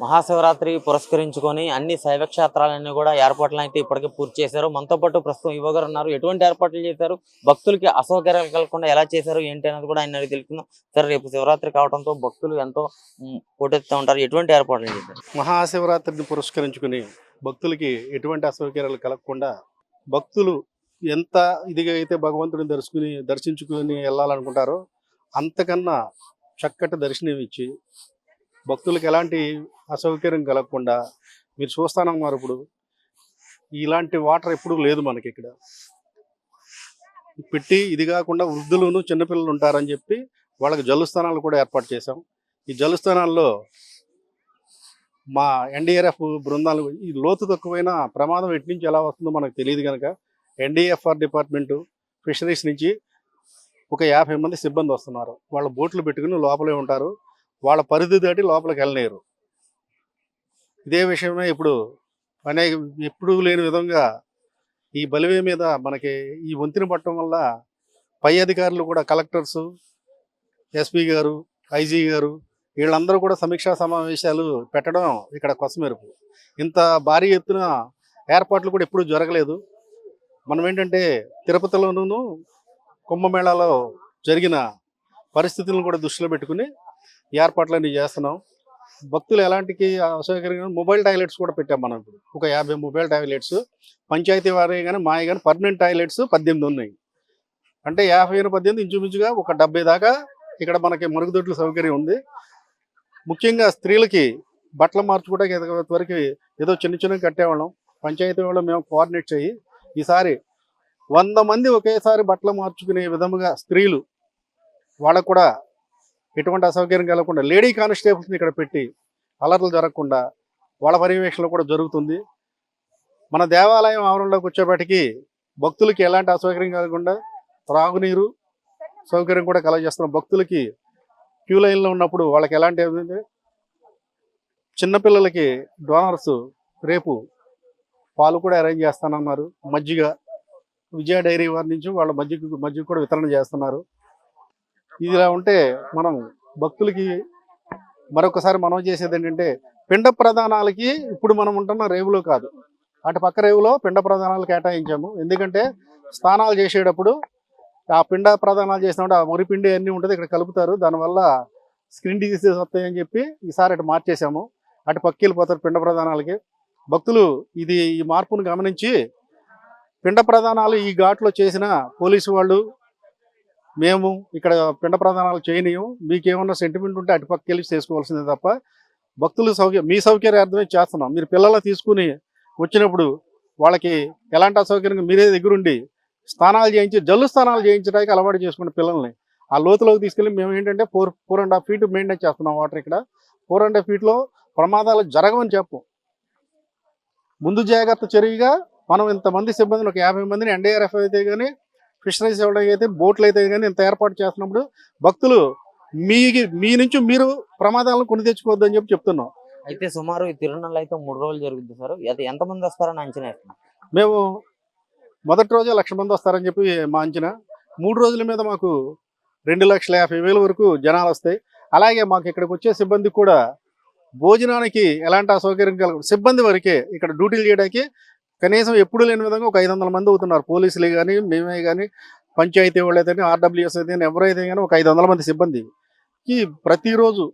మహాశివరాత్రి పురస్కరించుకొని అన్ని శైవ క్షేత్రాలన్నీ కూడా ఏర్పాట్లు అయితే ఇప్పటికే పూర్తి చేశారు. మనతో పాటు ప్రస్తుతం యువగారు ఉన్నారు. ఎటువంటి ఏర్పాట్లు చేశారు? భక్తులకి అసౌకర్యాలు కలగకుండా ఎలా చేశారు? ఏంటి అనేది కూడా ఆయన తెలుసుకుందాం. సరే రేపు శివరాత్రి కావడంతో భక్తులు ఎంతో ఉమ్, పోటెత్తుతూ ఉంటారు. ఎటువంటి ఏర్పాట్లు చేశారు? మహాశివరాత్రిని పురస్కరించుకుని భక్తులకి ఎటువంటి అసౌకర్యాలు కలగకుండా భక్తులు ఎంత ఇదిగా అయితే భగవంతుడిని దర్శకుని దర్శించుకుని వెళ్ళాలనుకుంటారో అంతకన్నా చక్కటి దర్శనం ఇచ్చి భక్తులకు ఎలాంటి అసౌకర్యం కలగకుండా మీరు చూస్తానన్నారు ఇప్పుడు. ఇలాంటి వాటర్ ఎప్పుడూ లేదు మనకి ఇక్కడ. పెట్టి ఇది కాకుండా వృద్ధులను చిన్నపిల్లలు ఉంటారని చెప్పి వాళ్ళకి జలుస్థానాలు కూడా ఏర్పాటు చేశాం. ఈ జలుస్థానాల్లో మా ఎన్డీఆర్ఎఫ్ బృందాలు ఈ లోతు తక్కువైన ప్రమాదం ఎటు నుంచి ఎలా వస్తుందో మనకు తెలియదు కనుక ఎన్డీఎఫ్ఆర్ డిపార్ట్మెంటు ఫిషరీస్ నుంచి ఒక యాభై మంది సిబ్బంది వస్తున్నారు. వాళ్ళ బోట్లు పెట్టుకుని లోపలే ఉంటారు. వాళ్ళ పరిధి దాటి లోపలికి వెళ్ళలేరు. ఇదే విషయమే ఇప్పుడు అనేక ఎప్పుడూ లేని విధంగా ఈ బలివే మీద మనకి ఈ వంతెన పట్టడం వల్ల పై అధికారులు కూడా కలెక్టర్స్ ఎస్పీ గారు ఐజీ గారు వీళ్ళందరూ కూడా సమీక్షా సమావేశాలు పెట్టడం ఇక్కడ కొసమెరుపు. ఇంత భారీ ఎత్తున ఏర్పాట్లు కూడా ఎప్పుడూ జరగలేదు. మనం ఏంటంటే తిరుపతిలోనూ కుంభమేళాలో జరిగిన పరిస్థితులను కూడా దృష్టిలో పెట్టుకుని ఏర్పాట్లన్నీ చేస్తున్నాం. భక్తులు ఎలాంటికి అసౌకర్యంగా మొబైల్ టాయిలెట్స్ కూడా పెట్టాం మనం ఇప్పుడు. ఒక యాభై మొబైల్ టాయిలెట్స్ పంచాయతీ వారి కానీ మాయ కానీ పర్మనెంట్ టాయిలెట్స్ పద్దెనిమిది ఉన్నాయి. అంటే యాభై పద్దెనిమిది ఇంచుమించుగా ఒక డెబ్బై దాకా ఇక్కడ మనకి మరుగుదొడ్ల సౌకర్యం ఉంది. ముఖ్యంగా స్త్రీలకి బట్టలు మార్చుకోవడానికి వరకు ఏదో చిన్న చిన్నగా కట్టేవాళ్ళం. పంచాయతీ వాళ్ళు మేము కోఆర్డినేట్ చేయి. ఈసారి వంద మంది ఒకేసారి బట్టలు మార్చుకునే విధముగా స్త్రీలు వాళ్ళకు కూడా ఎటువంటి అసౌకర్యం కలగకుండా లేడీ కానిస్టేబుల్స్ని ఇక్కడ పెట్టి అలర్లు జరగకుండా వాళ్ళ పర్యవేక్షణ కూడా జరుగుతుంది. మన దేవాలయం ఆవరణలోకి వచ్చేపటికి భక్తులకి ఎలాంటి అసౌకర్యం కలగకుండా త్రాగునీరు సౌకర్యం కూడా కలగజేస్తున్నాం. భక్తులకి క్యూ లైన్లో ఉన్నప్పుడు వాళ్ళకి ఎలాంటి ఏమైంది? చిన్నపిల్లలకి డోనర్స్ రేపు పాలు కూడా అరేంజ్ చేస్తానన్నారు. మజ్జిగ విజయ డైరీ వారి నుంచి వాళ్ళ మజ్జిగ మజ్జిగ కూడా వితరణ చేస్తున్నారు. ఇదిలా ఉంటే మనం భక్తులకి మరొకసారి మనం చేసేది ఏంటంటే పిండ ప్రధానాలకి ఇప్పుడు మనం ఉంటున్న రేవులో కాదు. అటు పక్క రేవులో పిండ ప్రధానాలు కేటాయించాము. ఎందుకంటే స్నానాలు చేసేటప్పుడు ఆ పిండ ప్రధానాలు చేసినప్పుడు ఆ మురి పిండి అన్నీ ఉంటుంది ఇక్కడ కలుపుతారు. దానివల్ల స్క్రీన్ డిసీజెస్ వస్తాయని చెప్పి ఈసారి అటు మార్చేసాము అటు పక్క వెళ్ళిపోతారు పిండ ప్రధానాలకి. భక్తులు ఇది ఈ మార్పును గమనించి పిండ ప్రధానాలు ఈ ఘాట్లో చేసిన పోలీసు వాళ్ళు మేము ఇక్కడ పిండ ప్రధానాలు చేయనీయం. మీకేమన్నా సెంటిమెంట్ ఉంటే అటుపక్క వెళ్ళి చేసుకోవాల్సిందే తప్ప భక్తులు సౌకర్యం మీ సౌకర్యార్థమే చేస్తున్నాం. మీరు పిల్లలు తీసుకుని వచ్చినప్పుడు వాళ్ళకి ఎలాంటి అసౌకర్యం మీరే దగ్గరుండి స్నానాలు చేయించి జల్లు స్నానాలు చేయించడానికి అలవాటు చేసుకున్న పిల్లల్ని ఆ లోతులోకి తీసుకెళ్ళి మేము ఏంటంటే four four and half feet maintain చేస్తున్నాం వాటర్ ఇక్కడ. ఫోర్ అండ్ హాఫ్ ఫీట్లో ప్రమాదాలు జరగవని చెప్పు. ముందు జాగ్రత్త చర్యగా మనం ఇంతమంది సిబ్బందిని ఒక యాభై మందిని ఎన్డీఆర్ఎఫ్ అయితే కానీ ఫిషరీస్ ఇవ్వడానికి అయితే బోట్లు అయితే కానీ ఇంత ఏర్పాటు చేస్తున్నప్పుడు భక్తులు మీ మీ నుంచి మీరు ప్రమాదాలను కొని తెచ్చుకోవద్దని చెప్పి చెప్తున్నాం. అయితే సుమారు ఈ తిరునాళ్ళు అయితే మూడు రోజులు జరుగుతుంది సార్. అది ఎంతమంది వస్తారని అంచనా వేస్తున్నారు మేము మొదటి రోజే లక్ష మంది వస్తారని చెప్పి మా అంచనా. మూడు రోజుల మీద మాకు రెండు లక్షల యాభై వేల వరకు జనాలు వస్తాయి. అలాగే మాకు ఇక్కడికి వచ్చే సిబ్బంది కూడా భోజనానికి ఎలాంటి అసౌకర్యం కలగదు సిబ్బంది వరకే ఇక్కడ డ్యూటీలు చేయడానికి కనీసం ఎప్పుడు లేని విధంగా ఒక ఐదు వందల మంది అవుతున్నారు. పోలీసులే కానీ మేమే కానీ పంచాయతీ వాళ్ళు అయితే ఆర్డబ్ల్యూఎస్ అయితే కానీ ఎవరైతే కానీ ఒక ఐదు వందల మంది సిబ్బంది. ఈ ప్రతిరోజు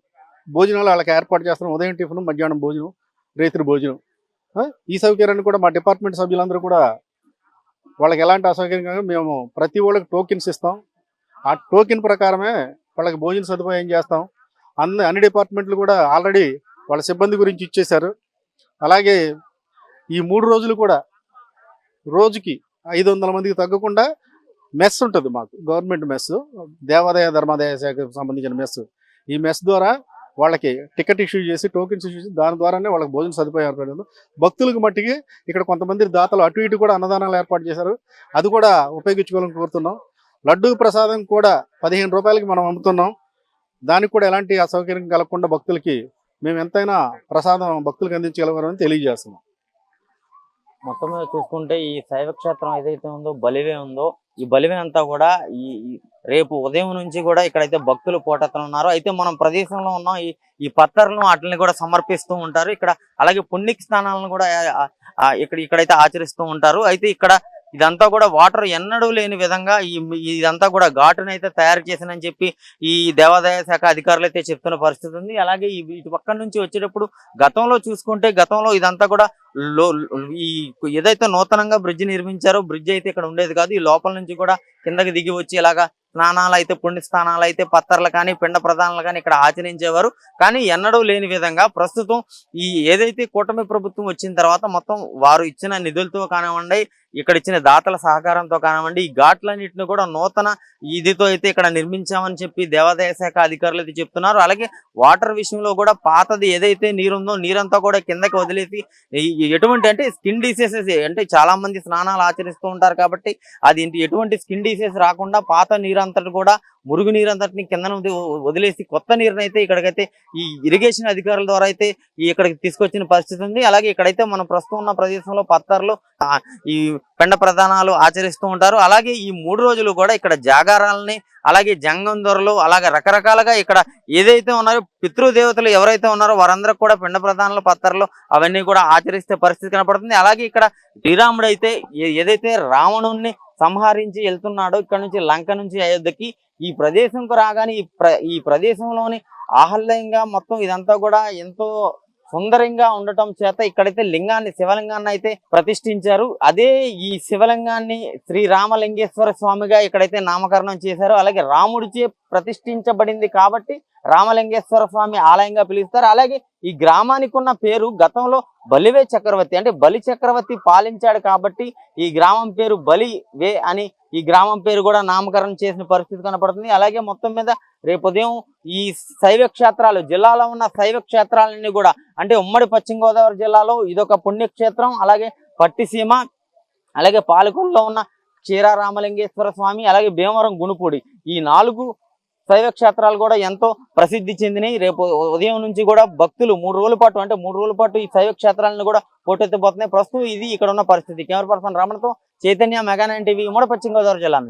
భోజనాలు వాళ్ళకి ఏర్పాటు చేస్తున్నాం ఉదయం టిఫిన్ మధ్యాహ్నం భోజనం రైతులు భోజనం. ఈ సౌకర్యాన్ని కూడా మా డిపార్ట్మెంట్ సభ్యులందరూ కూడా వాళ్ళకి ఎలాంటి అసౌకర్యం కాదు. మేము ప్రతి వాళ్ళకి టోకెన్స్ ఇస్తాం. ఆ టోకెన్ ప్రకారమే వాళ్ళకి భోజన సదుపాయం చేస్తాం. అన్ని అన్ని డిపార్ట్మెంట్లు కూడా ఆల్రెడీ వాళ్ళ సిబ్బంది గురించి ఇచ్చేశారు. అలాగే ఈ మూడు రోజులు కూడా రోజుకి ఐదు వందల మందికి తగ్గకుండా మెస్ ఉంటుంది మాకు గవర్నమెంట్ మెస్. దేవాదాయ ధర్మాదాయ శాఖకు సంబంధించిన మెస్. ఈ మెస్ ద్వారా వాళ్ళకి టికెట్ ఇష్యూ చేసి టోకెన్స్ ఇష్యూ చేసి దాని ద్వారానే వాళ్ళకి భోజన సదుపాయం ఏర్పడింది భక్తులకు మట్టికి ఇక్కడ కొంతమంది దాతలు అటు ఇటు కూడా అన్నదానాలు ఏర్పాటు చేశారు. అది కూడా ఉపయోగించుకోవాలని కోరుతున్నాం. లడ్డు ప్రసాదం కూడా పదిహేను రూపాయలకి మనం అమ్ముతున్నాం. దానికి కూడా ఎలాంటి అసౌకర్యం కలగకుండా భక్తులకి మేము ఎంతైనా ప్రసాదం భక్తులకు అందించగలమని తెలియజేస్తున్నాం. మొత్తం మీద చూసుకుంటే ఈ శైవ క్షేత్రం ఏదైతే ఉందో బలివే ఉందో ఈ బలివే అంతా కూడా ఈ రేపు ఉదయం నుంచి కూడా ఇక్కడైతే భక్తులు పోటెత్తనున్నారు. అయితే మనం ప్రదేశంలో ఉన్నాం ఈ ఈ పత్తర్లను వాటిని కూడా సమర్పిస్తూ ఉంటారు. ఇక్కడ అలాగే పుణ్యక్ స్నానాలను కూడా ఇక్కడ ఇక్కడైతే ఆచరిస్తూ ఉంటారు. అయితే ఇక్కడ ఇదంతా కూడా వాటర్ ఎన్నడూ లేని విధంగా ఈ ఇదంతా కూడా ఘాటును అయితే తయారు చేసినని చెప్పి ఈ దేవాదాయ శాఖ అధికారులు అయితే చెప్తున్న పరిస్థితి ఉంది. అలాగే ఇటు పక్క నుంచి వచ్చేటప్పుడు గతంలో చూసుకుంటే గతంలో ఇదంతా కూడా లో ఈ ఏదైతే నూతనంగా బ్రిడ్జ్ నిర్మించారో బ్రిడ్జ్ అయితే ఇక్కడ ఉండేది కాదు. ఈ లోపల నుంచి కూడా కిందకి దిగి వచ్చి ఇలాగా స్నానాలు అయితే పుణ్య స్నానాలు అయితే పత్తర్లు కానీ పిండ ప్రధానాలు కానీ ఇక్కడ ఆచరించేవారు. కానీ ఎన్నడూ లేని విధంగా ప్రస్తుతం ఈ ఏదైతే కూటమి ప్రభుత్వం వచ్చిన తర్వాత మొత్తం వారు ఇచ్చిన నిధులతో కానివ్వండి ఇక్కడ ఇచ్చిన దాతల సహకారంతో కానివ్వండి ఈ ఘాట్లన్నింటిని కూడా నూతన ఇదితో అయితే ఇక్కడ నిర్మించామని చెప్పి దేవాదాయ శాఖ అధికారులు అయితే చెప్తున్నారు. అలాగే వాటర్ విషయంలో కూడా పాతది ఏదైతే నీరుందో నీరంతా కూడా కిందకి వదిలేసి ఎటువంటి అంటే స్కిన్ డిసీజెస్ అంటే చాలా మంది స్నానాలు ఆచరిస్తూ ఉంటారు కాబట్టి అది ఎటువంటి స్కిన్ డిసీజ్ రాకుండా పాత నీరంతటి కూడా మురుగు నీరంతటిని కింద వదిలేసి కొత్త నీరుని అయితే ఇక్కడికైతే ఈ ఇరిగేషన్ అధికారుల ద్వారా అయితే ఇక్కడికి తీసుకొచ్చిన పరిస్థితి ఉంది. అలాగే ఇక్కడైతే మనం ప్రస్తుతం ఉన్న ప్రదేశంలో పత్తర్లు ఈ పెండ ప్రధానాలు ఆచరిస్తూ ఉంటారు. అలాగే ఈ మూడు రోజులు కూడా ఇక్కడ జాగారాలని అలాగే జంగం దొరలు అలాగే రకరకాలుగా ఇక్కడ ఏదైతే ఉన్నారో పితృదేవతలు ఎవరైతే ఉన్నారో వారందరూ కూడా పిండ ప్రధానాలు పత్రాలు అవన్నీ కూడా ఆచరిస్తే పరిస్థితి కనపడుతుంది. అలాగే ఇక్కడ శ్రీరాముడు అయితే ఏ- ఏదైతే రావణుణ్ణి సంహరించి వెళ్తున్నాడో ఇక్కడ నుంచి లంక నుంచి అయోధ్యకి ఈ ప్రదేశంకు రాగానే ఈ ప్ర ఈ ప్రదేశంలోని ఆహ్లాదంగా మొత్తం ఇదంతా కూడా ఎంతో సుందరంగా ఉండటం చేత ఇక్కడైతే లింగాన్ని శివలింగాన్ని అయితే ప్రతిష్ఠించారు. అదే ఈ శివలింగాన్ని శ్రీ రామలింగేశ్వర స్వామిగా ఇక్కడైతే నామకరణం చేశారు. అలాగే రాముడిచే ప్రతిష్ఠించబడింది కాబట్టి రామలింగేశ్వర స్వామి ఆలయంగా పిలుస్తారు. అలాగే ఈ గ్రామానికి ఉన్న పేరు గతంలో బలివే చక్రవర్తి. అంటే బలి చక్రవర్తి పాలించాడు కాబట్టి ఈ గ్రామం పేరు బలి వే అని ఈ గ్రామం పేరు కూడా నామకరణం చేసిన పరిస్థితి కనపడుతుంది. అలాగే మొత్తం మీద రేపు ఉదయం ఈ శైవ క్షేత్రాలు జిల్లాలో ఉన్న శైవ క్షేత్రాలన్నీ కూడా అంటే ఉమ్మడి పశ్చిమ గోదావరి జిల్లాలో ఇదొక పుణ్యక్షేత్రం అలాగే పట్టిసీమ అలాగే పాలకొల్లో ఉన్న క్షీర రామలింగేశ్వర స్వామి అలాగే భీమవరం గుణపూడి ఈ నాలుగు శైవ క్షేత్రాలు కూడా ఎంతో ప్రసిద్ధి చెందినాయి రేపు ఉదయం నుంచి కూడా భక్తులు మూడు రోజుల పాటు అంటే మూడు రోజుల పాటు ఈ శైవ క్షేత్రాలను కూడా పోటెత్తిపోతున్నాయి. ప్రస్తుతం ఇది ఇక్కడ ఉన్న పరిస్థితి. కెమెరా పర్సన్ రమణతో చైతన్య మెగానైన్ టీవీ ఉమ్మడి పశ్చిమ గోదావరి జిల్లా